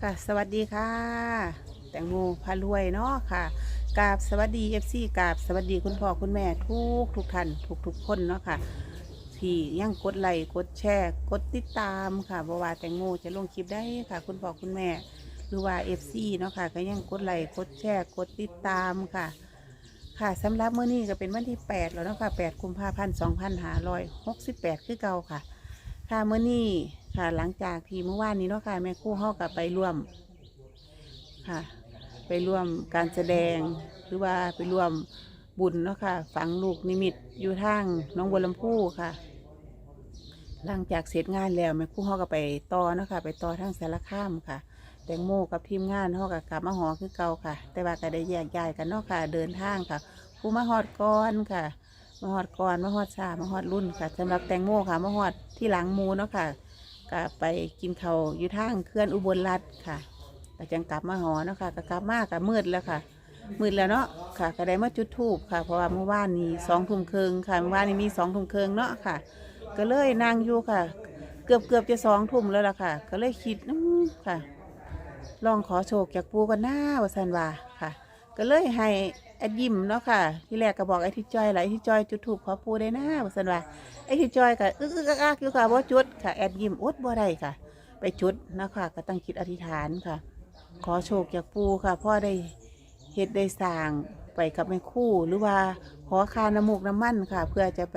ค่ะสวัสดีค่ะ แตงโมพารวยเนาะค่ะกราบสวัสดีเอฟซีกราบสวัสดีคุณพ่อคุณแม่ทุกทุกท่านทุกทุกคนเนาะค่ะที่ยังกดไลค์กดแชร์กดติดตามค่ะเพราะว่าแตงโมจะลงคลิปได้ค่ะ คุณพ่อคุณแม่หรือว่าเอฟซีเนาะค่ะ ก็ยังกดไลค์กดแชร์กดติดตามค่ะ ค่ะสำหรับเมื้อนี้ก็เป็นวันที่ 8 แล้วเนาะค่ะ8กุมภาพันธ์2568 คือเก่าค่ะ ค่ะเมื้อนี้ค่ะหลังจากที่เมื่อวานนี้เนาะค่ะแม่ครู่เฮากับไปร่วมค่ะ ไปร่วมการแสดงหรือว่าไปร่วมบุญเนาะค่ะ ฝังลูกนิมิตอยู่ทางหน้องบัวลำพูค่ะ หลังจากเสร็จงานแล้วแม่ครู่เฮาก็ไปต่อเนาะค่ะ ไปต่อทางสารคามค่ะ แตงโมกับทีมงานเฮาก็กลับมาหอคือเก่าค่ะ แต่ว่าก็ได้แยกย้ายกันเนาะค่ะ เดินทางค่ะผู้มาฮอดก่อนค่ะ มาฮอดก่อนมาฮอดชามาฮอดรุ่นค่ะสำหรับแตงโมค่ะมาฮอด ที่หลังมูเนาะค่ะก็ไปกินเขาวอยู่ทางเคลื่อนอุบลรัฐค่ะก็จังกลับมาหอเนาะค่ะก็กลับมาก็มืดแล้วค่ะ มืดแล้วเนาะค่ะ ก็ได้มาจุดธูปค่ะ เพราะว่าเมื่อวานนี้สองทุ่มครึ่งค่ะเมื่อวานนี้มีสองทุ่มครึ่งเนาะค่ะ ก็เลยนั่งอยู่ค่ะ เกือบเกือบจะสองทุ่มแล้วล่ะค่ะ ก็เลยคิดอืมค่ะ ลองขอโชคจากปูกันหน้าว่าสันว่าค่ะ ก็เลยให้ แอดยิมเนาะค่ะ ที่แรกก็บอกไอ้ที่จอยไหละไอ้ที่จอยจุดถูกขอปูได้น้าว่าสันว่าไอ้ที่จอยก็อึกอึกอักอักอยู่ค่ะว่าจุดค่ะแอดยิมอดบ่ได้ค่ะ ไปจุดเนาะคะก็ตั้งคิดอธิษฐานค่ะ ขอโชคจากปูค่ะพ่อได้เฮ็ดได้สร้างไปกับแม่คู่หรือว่าขอคาน้ำมูกน้ำมันค่ะ เพื่อจะไป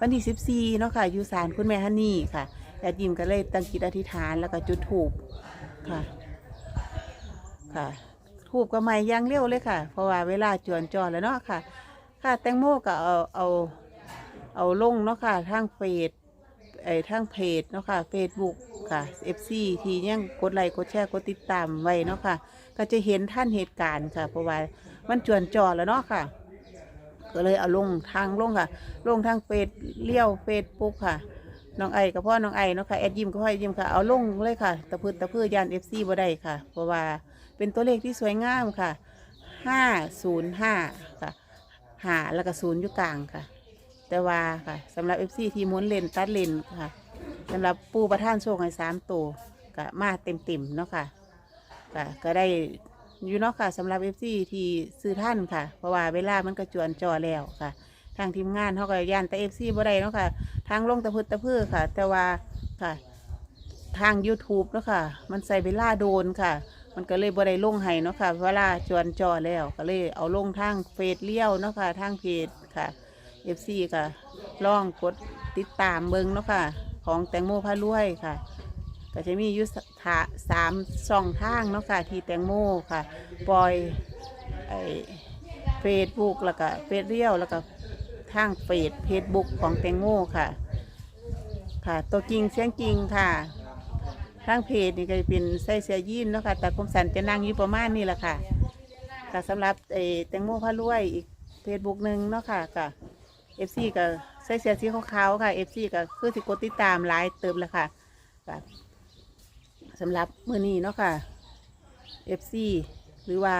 วันที่สิบสี่เนาะค่ะอยู่ศาลคุณแม่ฮันนี่ค่ะแอดยิมก็เลยตั้งคิดอธิษฐานแล้วก็จุดถูกค่ะ ค่ะ ทูบก็ไม่ย่างเร็วเลยค่ะ เพราะว่าเวลาจวนจอแล้วเนาะค่ะ ค่ะแตงโมก็เอาเอาเอาลงเนาะค่ะทางเฟซไอ้ทางเพจเนาะค่ะเฟซบุ๊กค่ะ FC ที่ยังกดไลค์กดแชร์กดติดตามไว้เนาะค่ะ ก็จะเห็นท่านเหตุการณ์ค่ะ เพราะว่ามันจวนจอแล้วเนาะค่ะ ก็เลยเอาลงทางลงค่ะ ลงทางเฟซเลี้ยวเฟซบุ๊กค่ะน้องไอกับพ่อน้องไอเนาะค่ะแอดยิมกับพ่อยิมค่ะเอาลงเลยค่ะ ตะพืดตะพือยานเอฟซีบ่ได้ค่ะ เพราะว่า เป็นตัวเลขที่สวยงามค่ะห้าศูนย์ห้าค่ะหาแล้วก็ศูนย์อยู่กลางค่ะ แต่ว่าค่ะสำหรับเอฟซีที่หมุนเลนตัดเลนค่ะสำหรับปูประท่านโชคให้สามตัวก็มาเต็มเต็มๆเนาะค่ะก็ก็ได้อยู่เนาะค่ะสำหรับเอฟซีที่ซื้อท่านค่ะ เพราะว่าเวลามันก็จวนจอแล้วค่ะ ทางทีมงานเขาก็ย่านแต่เอฟซีบ่ได้เนาะค่ะ ทางลงตะพืดตะพือค่ะ แต่ว่าค่ะ ทาง YouTube เนาะค่ะ มันใส่เวลาโดนค่ะ มันก็เลยบ่ได้ลงให้เนาะค่ะเวลาจวนจอแล้ว ก็เลยเอาลงทางเฟซเลี้ยวเนาะค่ะทางเพจค่ะ FC ค่ะลองกดติดตามเบิงเนาะค่ะ ของแตงโมพารวยค่ะ ก็จะมียุทธาสามช่องทางเนาะค่ะ ที่แตงโมค่ะ ปล่อยไอเฟซบุ๊กแล้วก็เฟซเลี้ยวแล้วก็ทางเฟซเฟซบุ๊กของแตงโมค่ะ ค่ะ ตัวจริงเสียงจริงค่ะ ทางเพจนี่ก็เป็นใส่เสื้อยีนเนาะค่ะแต่คมสันจะนั่งอยู่ประมาณนี้แหละค่ะค่ะสำหรับเออแตงโมพารวยอีกเฟซบุ๊กหนึ่งเนาะค่ะกับเอฟซีก็ใส่เสื้อสีขาวๆค่ะเอฟซีก็คือสิกดติดตามหลายเติมแล้วค่ะค่ะสำหรับมื้อนี้เนาะค่ะเอฟซีหรือว่า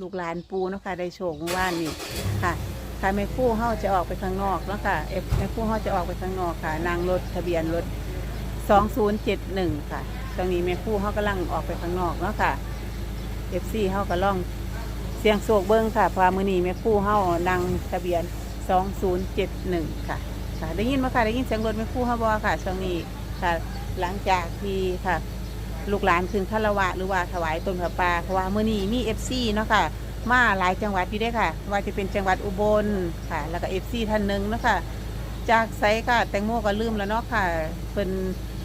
ลูกหลานปูเนาะค่ะได้โชคเมื่อวานนี้ค่ะค่ะแม่คู่เฮาจะออกไปข้างนอกแล้วค่ะเอฟแม่คู่เฮาจะออกไปข้างนอกค่ะนั่งรถทะเบียนรถ 2071 ค่ะ ตรงนี้แม่คู่เฮากำลังออกไปข้างนอกแล้วค่ะ FC เฮาก็ล่องเสียงโศกเบิ้งค่ะพามือนีแม่คู่เฮานั่งทะเบียน 2071 ค่ะค่ะ ได้ยินไหมค่ะ ได้ยินเสียงรถแม่คู่เฮาบ่ค่ะช่วงนี้ค่ะ หลังจากที่ค่ะ ลูกหลานคืนคารวะหรือว่าถวายต้นผ้าป่าเพราะว่ามือนีมี FC เนาะค่ะมาหลายจังหวัดอยู่ด้ค่ะ ว่าจะเป็นจังหวัดอุบลค่ะ แล้วก็ FC ท่านหนึ่งเนาะค่ะจากไซค่ะ แตงโมก็ลืมแล้วเนาะค่ะเพิ่น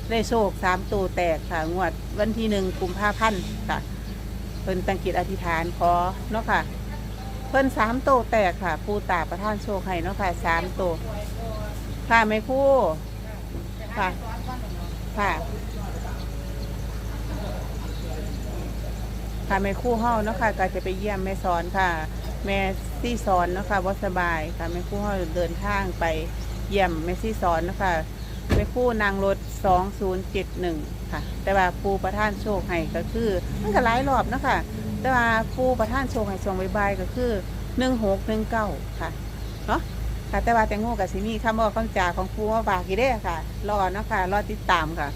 ได้โชคสามตัวแตกค่ะ งวดวันที่หนึ่งกุมภาพันธ์ค่ะเพิ่นตั้งจิตอธิษฐานขอเนาะค่ะ เพิ่นสามตัวแตกค่ะปูตาประทานโชคให้เนาะค่ะสามตัวค่ะไม่คู่ค่ะค่ะค่ะแม่ครู่เฮาเนาะค่ะก็จะไปเยี่ยมแม่สอนค่ะ แม่ซี่สอนเนาะค่ะว่าสบายค่ะแม่ครู่เฮาเดินทางไปเยี่ยมแม่ซี่สอนเนาะค่ะ แม่ครู่นางรถ2071ค่ะ แต่ว่าปูประท่านโชคให้ก็คือมันก็หลายรอบเนาะค่ะแต่ว่าปูประท่านโชคให้ช่วงบ่ายๆก็คือ1619ค่ะเนาะค่ะแต่ว่าแตงโมกับสิมีคำบอกคำจ่าของปูมาฝากอีกเด้อค่ะรอเนาะค่ะรอติดตามค่ะ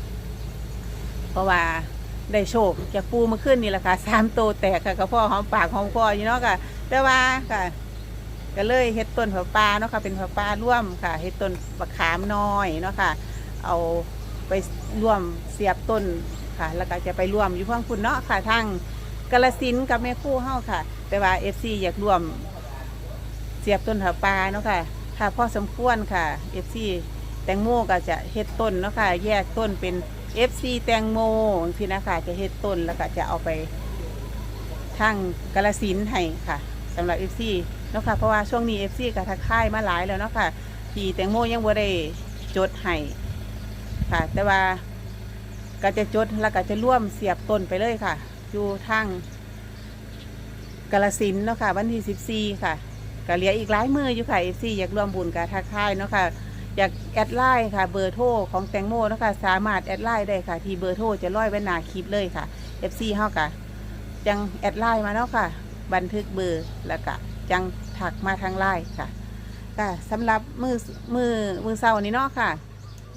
เพราะว่าได้โชคจากปูมาขึ้นนี่แหละค่ะสามโตวแตกค่ะกับพ่อหอมปากหอมคออยู่เนาะค่ะ แต่ว่าค่ะ ก็เลยเฮ็ดต้นผักปลาเนาะค่ะเป็นผักปลาร่วมค่ะเฮ็ดต้นมะขามน้อยเนาะค่ะ เอาไปร่วมเสียบต้นค่ะ แล้วก็จะไปร่วมอยู่พังคุณเนาะค่ะทั้งกาลสินกับแม่คู่เฮาค่ะ แต่ว่า FC อยากร่วมเสียบต้นผักปลาเนาะค่ะถ้าพอสมควรค่ะ FC แตงโมก็จะเฮ็ดต้นเนาะค่ะ แยกต้นเป็น FC แตงโมพี่นะคะจะเฮ็ดต้นแล้วก็จะเอาไปทางกาลสินให้ค่ะสำหรับ FC เนาะค่ะเพราะว่าช่วงนี้ FC ก็ทักทายมาหลายแล้วเนาะค่ะที่แตงโมยังบ่ได้จดให้ค่ะ แต่ว่าก็จะจดแล้วก็จะร่วมเสียบต้นไปเลยค่ะ อยู่ทางกาลสินเนาะค่ะ วันที่14ค่ะก็เหลืออีกหลายมืออยู่ค่ะ FC อยากร่วมบุญกับทักทายเนาะค่ะอยากแอดไลน์ค่ะเบอร์โทรของแตงโมเนาะคะสามารถแอดไลน์ได้ค่ะ ที่เบอร์โทรจะร้อยไว้หนาคลิปเลยค่ะ FC เฮากะจังแอดไลน์มาเนาะค่ะ บันทึกเบอร์แล้วก็ จังถักมาทางไลน์ค่ะค่ะสำหรับมือมือมือเศร้านี้เนาะค่ะ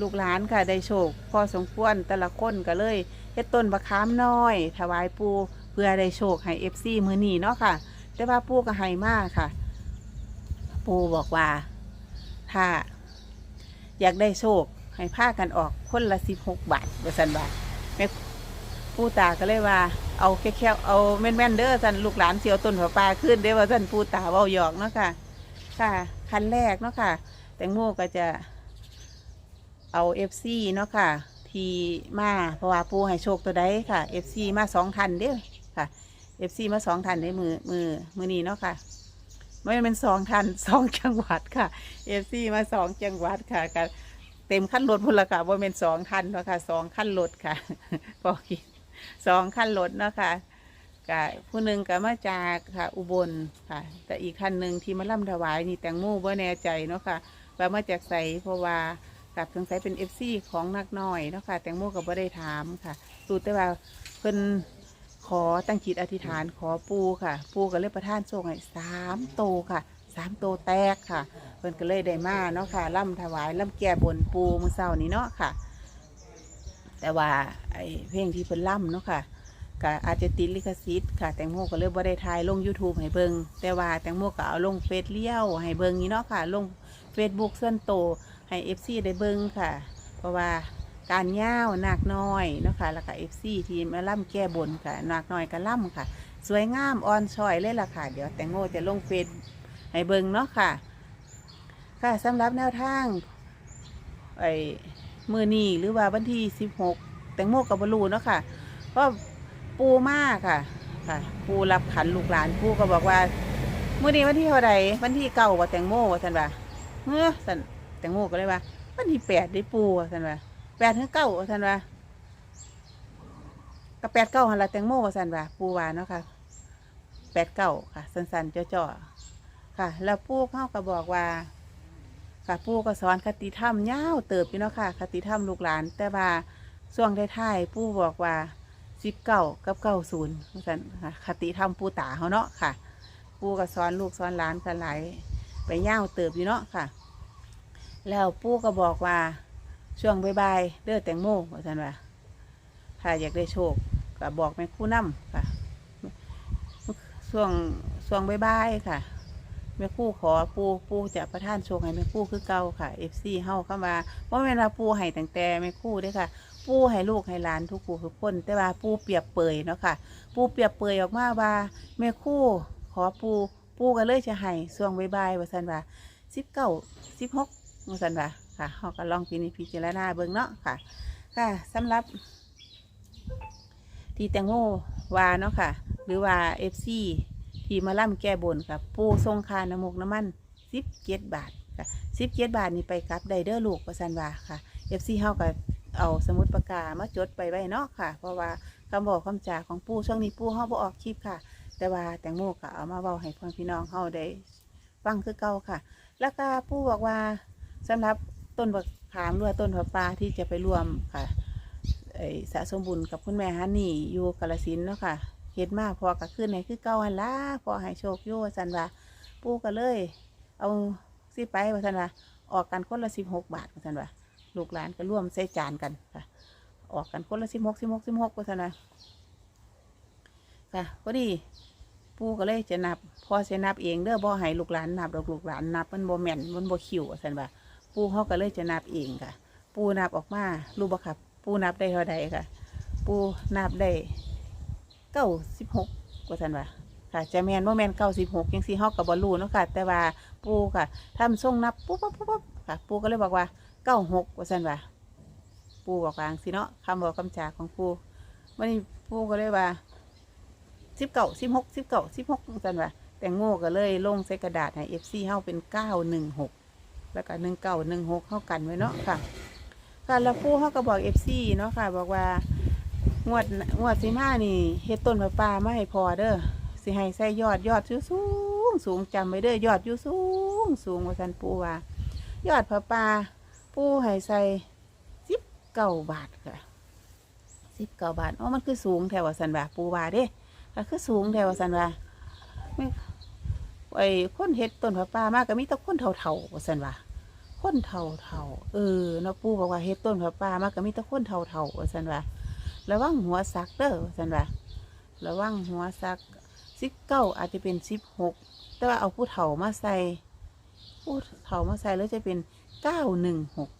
ลูกหลานค่ะได้โชค พอสมควรแต่ละคนก็เลยเฮ็ดต้นบะขามน้อย ถวายปูเพื่อได้โชคให้ FC มือนีเนาะค่ะ แต่ว่าปูก็ให้มากค่ะ ปูบอกว่า ถ้า อยากได้โชคให้ผ้ากันออกคนละสิบหกบาทเบอร์สันบาทแม่ผู้ตาก็เลยว่า เอาแค่แค่เอาแม่นๆเด้อสันลูกหลานเสียวต้นหัวปลาขึ้นเด้อว่าสันผู้ตาเว้าหยอกเนาะค่ะ ค่ะคันแรกเนาะค่ะ แตงโมก็จะเอาเอฟซีเนาะค่ะ ทีมาเพราะว่าปูให้โชคตัวใดค่ะเอฟซีมาสองทันเด้อค่ะเอฟซีมาสองทันในมือมือมือนี้เนาะค่ะไม่เป็นสองทันสองจังหวัดค่ะเอฟซีมาสองจังหวัดค่ะก็เต็มขั้นรถพุ่นละค่ะว่าเป็นสองทันเนาะค่ะสองขั้นรถค่ะพอคิด สองขั้นรถเนาะค่ะก็ผู้หนึ่งก็มาจากค่ะ อุบลค่ะ แต่อีกคันหนึ่งที่มาล่ำถวายนี่แตงโมบ่แน่ใจเนาะค่ะว่ามาจากใสเพราะว่ากับสงสัยเป็นเอฟซีของนักน้อยเนาะค่ะแตงโมก็บ่ได้ถามค่ะรู้แต่ว่าเพิ่นขอตั้งจิตอธิษฐานขอปูค่ะ ปูก็เลยประทานโชคให้สามโตค่ะสามโตแตกค่ะเพิ่นก็เลยได้มาเนาะค่ะล่ำถวายล่ำแก่บนปูมือเศร้านี้เนาะค่ะ แต่ว่าไอ้เพลงที่เพิ่นล่ำเนาะค่ะก็อาจจะติดลิขสิทธิ์ค่ะ แตงโมก็เลยบ่ได้ถ่ายลง YouTube ให้เบิงแต่ว่าแตงโมก็เอาลงเฟซเลี้ยวให้เบิงนี้เนาะค่ะ ลง Facebook ส่วนโตวให้ FC ได้เบิงค่ะ เพราะว่าการย่าวนาคน้อยเนาะค่ะแล้วก็ FC ที่มาล่ำแก้บนค่ะนาคน้อยก็ล่ำค่ะ สวยงามอ่อนช้อยเลยล่ะค่ะ เดี๋ยวแตงโมจะลงเฟซให้เบิงเนาะค่ะ ค่ะสำหรับแนวทางไอ้ มือนี้หรือว่าวันที่สิบหกแตงโมกับบลูเนาะค่ะเพราะปูมากค่ะ ค่ะ ปูรับขันลูกหลานปูก็บอกว่ามื่อนี้วันที่เท่าใดวันที่เก้าว่าแตงโมว่าท่านว่าเฮ้อท่านแตงโมก็เลยว่า วันที่แปดได้ปูว่าท่านว่าแปดถึงเก้าว่าท่านว่าก็แปดเก้าหันละแตงโมว่าท่านว่าปูว่าเนาะค่ะแปดเก้าค่ะ สั้นๆเจ่อๆค่ะ แล้วปูเข้าก็บอกว่า ค่ะปู่ก็สอนคติธรรมยาวเติบอยู่เนาะค่ะ คติธรรมลูกหลาน แต่ว่าช่วงท้ายๆปู่บอกว่าสิบเก้ากับเก้าศูนย์ค่ะคติธรรมปู่ตาเขาเนาะค่ะ ปู่ก็สอนลูกสอนหลานกันหลายไปยาวเติบอยู่เนาะค่ะ แล้วปู่ก็บอกว่าช่วงบ่ายๆเด้อแตงโมว่าท่านว่าถ้าอยากได้โชคก็บอกแม่คู่น้ำค่ะช่วงช่วงบ่ายๆค่ะ แม่คู่ขอปูปูจะประท่านโชคให้แม่คู่คือเก่าค่ะเอฟซีเฮาเข้ามาเพราะเวลาปูให้ตั้งแต่แม่คู่เด้อค่ะ ปูให้ลูกให้หลานทุกผู้ทุกคนแต่ว่าปูเปียบเปยเนาะค่ะ ปูเปียบเปยออกมาว่าแม่คู่ขอปูปูก็เลยจะให้ช่วงบ่ายๆว่าซั่นว่าสิบเก้าสิบหกว่าซั่นว่าค่ะเฮาก็ลองพินิจพิจารณาเบิ่งเนาะค่ะ ค่ะสำหรับ ที่แตงโมว่าเนาะค่ะ หรือว่าเอฟซี ที่มาล่ำแก้บนค่ะ ปูทรงคานมกน้ำมันสิบเจ็ดบาทค่ะสิบเจ็ดบาทนี่ไปกลับไดเดอร์ลูกประสันว่าค่ะเอฟซีเฮาก็เอาสมุดปากกามาจดไปไว้เนาะค่ะ เพราะว่าคำบอกคำจาของปูช่วงนี้ปูเฮาบ่ออกคลิปค่ะ แต่ว่าแตงโมก็เอามาเว้าให้พ่อพี่น้องเฮาได้ฟังคือเก่าค่ะ แล้วก็ปูบอกว่าสำหรับต้นบักขามหรือว่าต้นผักปลาที่จะไปรวมค่ะไอ้สะสมบุญกับคุณแม่ฮันนี่อยู่กาลสินเนาะค่ะ เฮ็ดมากพอกับขึ้นในคือเก่าหันละพอให้โชคอยู่ว่าสันว่าปูก็เลย เอาสิไปว่าสันว่าออกกันคนละสิบหกบาทว่าสันว่าลูกหลานก็ร่วมใส่จานกันค่ะ ออกกันคนละสิบหกสิบหกสิบหกว่าซั่นนะค่ะพอดีปูก็เลยจะนับ พอจะนับเองเด้อบ่ให้ลูกหลานนับดอกลูกหลานนับมันบ่แม่นมันบ่คิวว่าซั่นว่าปูเขาก็เลยจะนับเองค่ะ ปูนับออกมารู้บ่ครับ ปูนับได้เท่าใดค่ะ ปูนับได้ เก้าสิบหกว่าซั่นว่าค่ะจะแมนว่าแมนเก้าสิบหกยังสี่ห้ากับบอลูเนาะค่ะ แต่ว่าปูค่ะทำทรงนับปุ๊บปุ๊บปุ๊บค่ะ ปูก็เลยบอกว่าเก้าหกว่าซั่นว่าปูบอกว่างสิเนาะคำบอกคำจาของปูวันนี้ปูก็เลยว่าสิบเก้าสิบหกสิบเก้าสิบหกซั่นว่าแต่โง่ก็เลยลงใส่กระดาษให้เอฟซีเฮาเป็นเก้าหนึ่งหกแล้วก็หนึ่งเก้าหนึ่งหกเข้ากันไว้เนาะค่ะ ค่ะแล้วปูเขาก็บอกเอฟซีเนาะค่ะ บอกว่า งวดงวดสิมานี่เฮ็ดต้นผาป่ามาให้พอเด้อสิให้ใส่ยอดยอดสูงสูงจำไว้เด้อยอดอยู่สูงสูงว่าสันปูว่ายอดผาป่าปูให้ใส่สิบเก้าบาทค่ะสิบเก้าบาทอ๋อมันคือสูงแถวว่าสันว่าปูว่าเด้ก็คือสูงแถวว่าสันว่าไม่ไอ้คนเฮ็ดต้นผาป่ามากก็มีแต่คนเท่าๆว่าสันว่าคนเท่าๆเออเนาะปูบอกว่าเฮ็ดต้นผาป่ามากก็มีแต่คนเท่าๆว่าสันว่า ระวังหัวซักเด้อสันว่าระวังหัวซักสิบเก้าอาจจะเป็นสิบหกแต่ว่าเอาผู้เฒ่ามาใส่ผู้เฒ่ามาใส่แล้วจะเป็นเก้าหนึ่งหก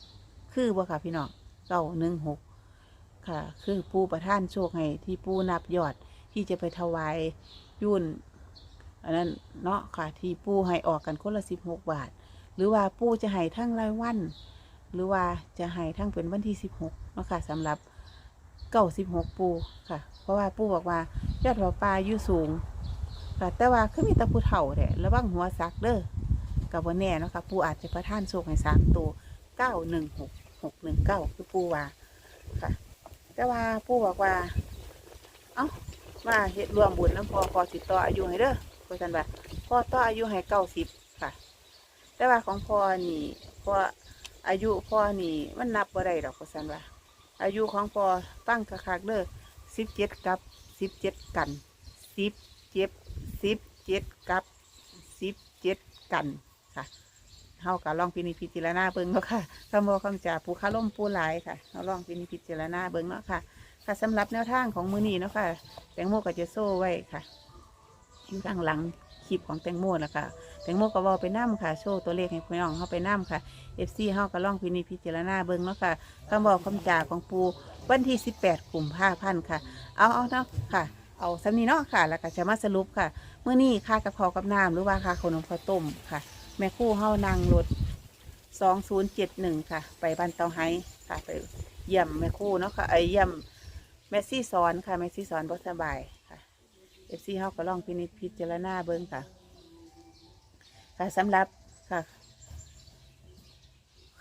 คือบ่ค่ะพี่น้องเก้าหนึ่งหกค่ะ คือปูประท่านโชคให้ที่ปูนับยอดที่จะไปถวายยุ่นอันนั้นเนาะค่ะที่ปูให้ออกกันคนละสิบหกบาท หรือว่าปูจะให้ทั้งรายวัน หรือว่าจะให้ทั้งเป็นวันที่สิบหกเนาะค่ะสำหรับ เก้าสิบหกปูค่ะ เพราะว่าปูบอกว่ายอดหัวปลาอยู่สูงค่ะแต่ว่าคือมีตะปูเถ่าแหละระวังหัวซักเด้อกับวันแน่เนาะค่ะปูอาจจะประท่านโชคให้สามตัวเก้าหนึ่งหกหกหนึ่งเก้าคือปูว่าค่ะ แต่ว่าปูบอกว่า เอ้ามาเฮ็ดรวมบุญน้ำพอพอสิต่ออายุให้เด้อเพราะฉะนั้นว่าพ่อต่ออายุให้เก้าสิบค่ะ แต่ว่าของพ่อนี่พ่ออายุพ่อนี่มันนับบ่ได้ดอกเพราะฉะนั้นว่า อายุของพอตั้งคักเด้อสิบเจ็ดกับสิบเจ็ดกันสิบเจ็ดสิบเจ็ดกับสิบเจ็ดกันค่ะเฮาก็ลองพินิจพิจารณาเบิ่งเนาะค่ะคำบอกคำจ่าปูคาล่มปูหลายค่ะเราลองพินิจพิจารณาเบิ่งเนาะค่ะ ค่ะสำหรับแนวทางของมือนี้เนาะค่ะ แตงโมก็จะโซ่ไว้ค่ะอยู่ข้างหลัง คลิปของแตงโมนะค่ะแตงโมก็เว่าไปน้ำค่ะ โชว์ตัวเลขให้พี่น้องเขาไปน้ำค่ะเอฟซีเขาก็ล่องพินิจพิจารณาเบิ่งเนาะค่ะคำบอกคำจ่าของปูวันที่ 18กลุ่มผ้าพันค่ะ เอาเอาเนาะค่ะ เอาสำนีเนาะค่ะ แล้วก็จะมาสรุปค่ะเมื่อนี้ค่ากระพรากับน้ำหรือว่าค่าขนมข้าวต้มค่ะ แม่คู่เฮานางรถ2071 ค่ะ ไปบ้านเตาไฮค่ะ ไปเยี่ยมแม่คู่เนาะค่ะไอเยี่ยมแม่ซี่สอนค่ะแม่ซี่สอนบ่สบาย ฟซีเฮาก็ลองพินิจพิจารณาเบิ่งค่ะ ค่ะสำหรับค่ะ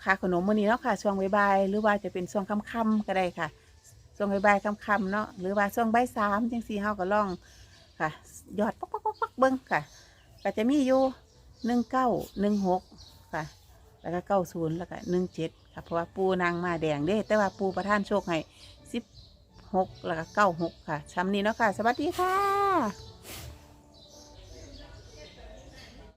ค่าขนมมื้อนี้เนาะค่ะช่วงบ่ายๆหรือว่าจะเป็นช่วงค่ำๆก็ได้ค่ะช่วงบ่ายๆค่ำๆเนาะหรือว่าช่วงบ่ายสามจังสี่เฮาก็ล่องค่ะยอดปักปักปักปักเบิ้งค่ะ ก็จะมีอยู่หนึ่งเก้าหนึ่งหกค่ะ แล้วก็เก้าศูนย์แล้วก็หนึ่งเจ็ดค่ะเพราะว่าปูนางมาแดงเด้ แต่ว่าปูประท่านโชคให้สิบ หกแล้วก็เก้าหกค่ะช้ำนี้เนาะค่ะ สวัสดีค่ะ